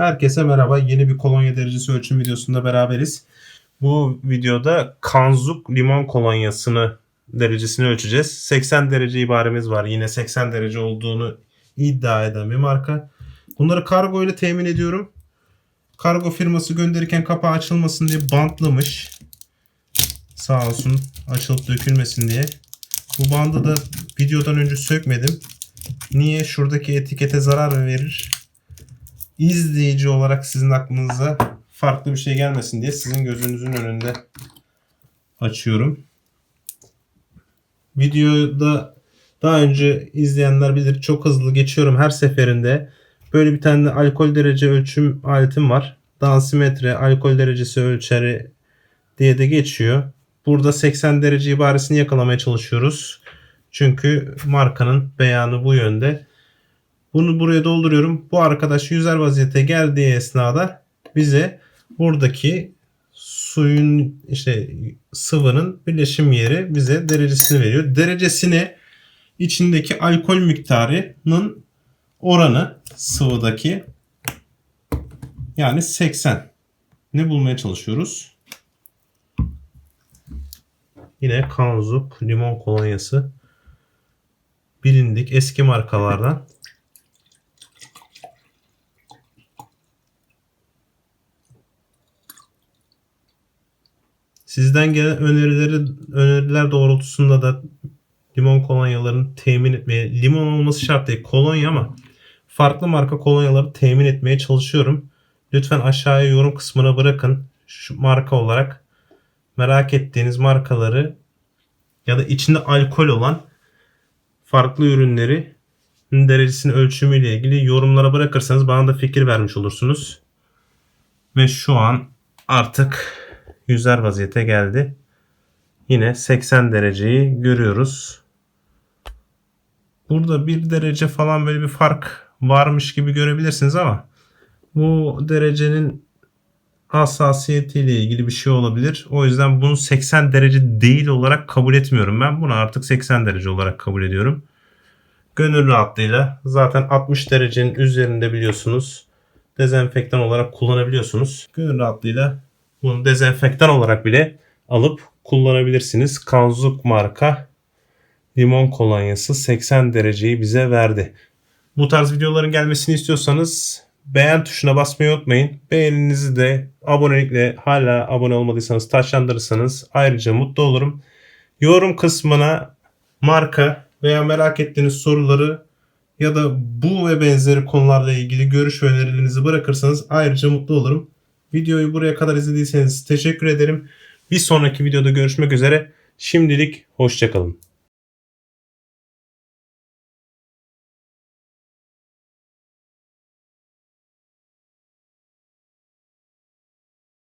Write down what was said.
Herkese merhaba. Yeni bir kolonya derecesi ölçüm videosunda beraberiz. Bu videoda Kanzuk limon kolonyasını derecesini ölçeceğiz. 80 derece ibaremiz var. Yine 80 derece olduğunu iddia eden bir marka. Bunları kargo ile temin ediyorum. Kargo firması gönderirken kapağı açılmasın diye bantlamış. Sağ olsun açılıp dökülmesin diye. Bu bandı da videodan önce sökmedim. Niye? Şuradaki etikete zarar verir. İzleyici olarak sizin aklınıza farklı bir şey gelmesin diye sizin gözünüzün önünde açıyorum. Videoda daha önce izleyenler bilir çok hızlı geçiyorum her seferinde. Böyle bir tane alkol derece ölçüm aletim var. Dansimetre, alkol derecesi ölçeri diye de geçiyor. Burada 80 derece ibaresini yakalamaya çalışıyoruz. Çünkü markanın beyanı bu yönde. Bunu buraya dolduruyorum. Bu arkadaş yüzer vaziyete geldiği esnada bize buradaki suyun işte sıvının birleşim yeri bize derecesini veriyor. Derecesini içindeki alkol miktarının oranı sıvıdaki yani 80 ne bulmaya çalışıyoruz? Yine Kanzuk limon kolonyası bilindik eski markalardan Sizden gelen önerileri öneriler doğrultusunda da limon kolonyalarını temin etmeye limon olması şart değil kolonya ama farklı marka kolonyaları temin etmeye çalışıyorum. Lütfen aşağıya yorum kısmına bırakın şu marka olarak merak ettiğiniz markaları ya da içinde alkol olan farklı ürünleri derecesinin ölçümüyle ilgili yorumlara bırakırsanız bana da fikir vermiş olursunuz. Ve şu an artık yüzer vaziyete geldi. Yine 80 dereceyi görüyoruz. Burada bir derece falan böyle bir fark varmış gibi görebilirsiniz ama bu derecenin hassasiyetiyle ilgili bir şey olabilir. O yüzden bunu 80 derece değil olarak kabul etmiyorum ben. Bunu artık 80 derece olarak kabul ediyorum. Gönül rahatlığıyla zaten 60 derecenin üzerinde biliyorsunuz dezenfektan olarak kullanabiliyorsunuz. Gönül rahatlığıyla bunu dezenfektan olarak bile alıp kullanabilirsiniz. Kanzuk marka limon kolonyası 80 dereceyi bize verdi. Bu tarz videoların gelmesini istiyorsanız beğen tuşuna basmayı unutmayın. Beğeninizi de abonelikle hala abone olmadıysanız taşlandırırsanız ayrıca mutlu olurum. Yorum kısmına marka veya merak ettiğiniz soruları ya da bu ve benzeri konularla ilgili görüş önerilerinizi bırakırsanız ayrıca mutlu olurum. Videoyu buraya kadar izlediyseniz teşekkür ederim. Bir sonraki videoda görüşmek üzere. Şimdilik hoşçakalın.